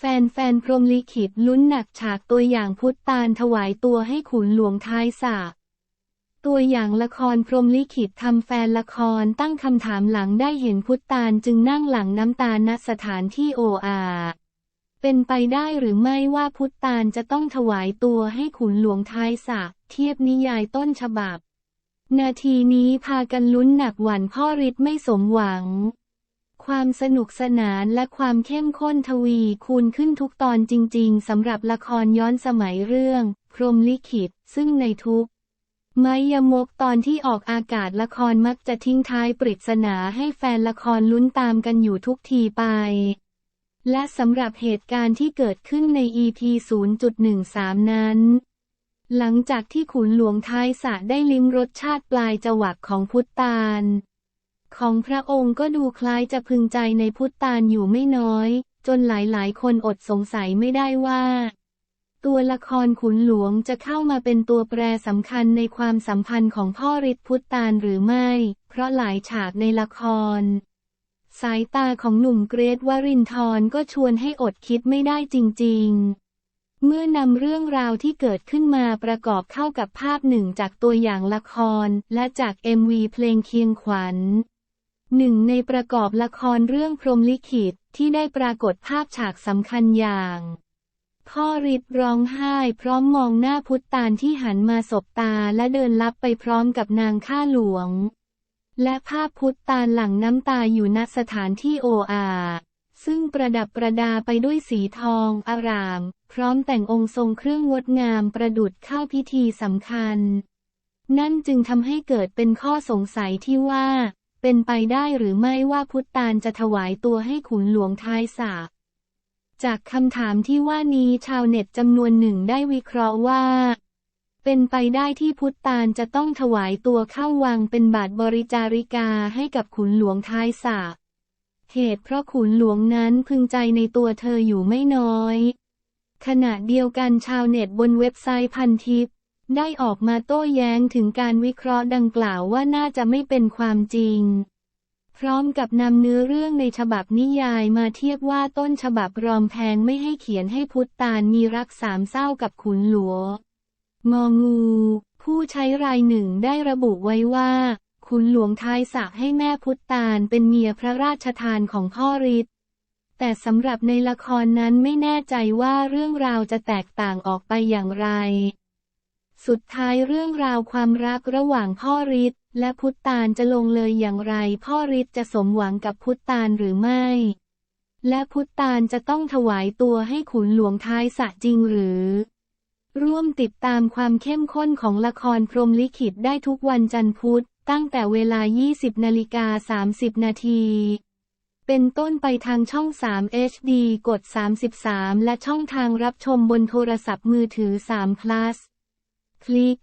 แฟนๆ พรมลิขิตลุ้นหนักฉากตัวอย่างพุทธตาลถวายตัวให้ขุนหลวงท้ายสระตัวอย่างละครพรมลิขิตทำแฟนละครตั้งคำถามหลังได้เห็นพุทธตาลจึงนั่งหลังน้ำตาณสถานที่โออาเป็นไปได้หรือไม่ว่าพุทธตาลจะต้องถวายตัวให้ขุนหลวงท้ายสระเทียบนิยายต้นฉบับ นาทีนี้พากันลุ้นหนักหวั่นพ่อฤทธิ์ไม่สมหวัง ความสนุกสนานและความเข้มข้นทวีคูณขึ้นทุกตอนจริง ๆสำหรับละครย้อนสมัยเรื่อง พรมลิขิต ซึ่งในทุกไมยมกตอนที่ออกอากาศละครมักจะทิ้งท้ายปริศนาให้แฟนละครลุ้นตามกันอยู่ทุกทีไป และสำหรับเหตุการณ์ที่เกิดขึ้นใน EP 0.13 นั้น หลังจากที่ขุนหลวงท้ายสระได้ลิ้มรสชาติปลายจวักของพุทธตาล ของพระองค์ก็ดูคล้ายจะพึงใจในพุทธาลอยู่ไม่น้อย จนหลายๆ คนอดสงสัยไม่ได้ว่า ตัวละครขุนหลวงจะเข้ามาเป็นตัวแปรสำคัญในความสัมพันธ์ของพ่อฤทธิพุทธาลหรือไม่ เพราะหลายฉากในละคร สายตาของหนุ่มเกรทวรินทร์ก็ชวนให้อดคิดไม่ได้จริง ๆเมื่อนำเรื่องราวที่เกิดขึ้นมาประกอบเข้ากับภาพหนึ่งจากตัวอย่างละคร และจาก MV เพลงเคียงขวัญ หนึ่งในประกอบละครเรื่องพรมลิขิตที่ได้ปรากฏภาพฉากสำคัญอย่าง พ่อฤทธิ์ร้องไห้พร้อมมองหน้าพุทธตาลที่หันมาสบตาและเดินลับไปพร้อมกับนางข้าหลวง และภาพพุทธตาลหลั่งน้ำตาอยู่ณสถานที่โออาซึ่งประดับประดาไปด้วยสีทองอาราม พร้อมแต่งองค์ทรงเครื่องงดงามประดุดเข้าพิธีสำคัญ นั่นจึงทำให้เกิดเป็นข้อสงสัยที่ว่า เป็นไปได้หรือไม่ว่าพุทธาลจะถวายตัวให้ขุนหลวงท้ายสระจากคำถามที่ว่านี้ชาวเน็ตจำนวนหนึ่งได้วิเคราะห์ว่า เป็นไปได้ที่พุทธาลจะต้องถวายตัวเข้าวังเป็นบาทบริจาริกาให้กับขุนหลวงท้ายสระเหตุเพราะขุนหลวงนั้นพึงใจในตัวเธออยู่ไม่น้อย ขณะเดียวกันชาวเน็ตบนเว็บไซต์พันทิป ได้ออกมาโต้แย้งถึงการวิเคราะห์ดังกล่าวว่าน่าจะไม่เป็นความจริง พร้อมกับนำเนื้อเรื่องในฉบับนิยายมาเทียบว่าต้นฉบับรอมแพงไม่ให้เขียนให้พุทธตาลมีรักสามเศร้ากับขุนหลวงองู ผู้ใช้รายหนึ่งได้ระบุไว้ว่า ขุนหลวงท้ายสระให้แม่พุทธตาลเป็นเมียพระราชทานของพ่อฤทธิ์แต่สำหรับในละครนั้นไม่แน่ใจว่าเรื่องราวจะแตกต่างออกไปอย่างไร สุดท้ายเรื่องราวความรักระหว่างพ่อฤทธิ์และพุทธตาลจะลงเลยอย่างไร พ่อฤทธิ์จะสมหวังกับพุทธตาลหรือไม่ และพุทธตาลจะต้องถวายตัวให้ขุนหลวงท้ายสะจริงหรือ ร่วมติดตามความเข้มข้นของละครพรมลิขิตได้ทุกวันจันทร์พุธตั้งแต่เวลา 20นาฬิกา30 นาที เป็นต้นไปทางช่อง 3 HD กด 33 และช่องทางรับชมบนโทรศัพท์มือถือ3 plus คลิก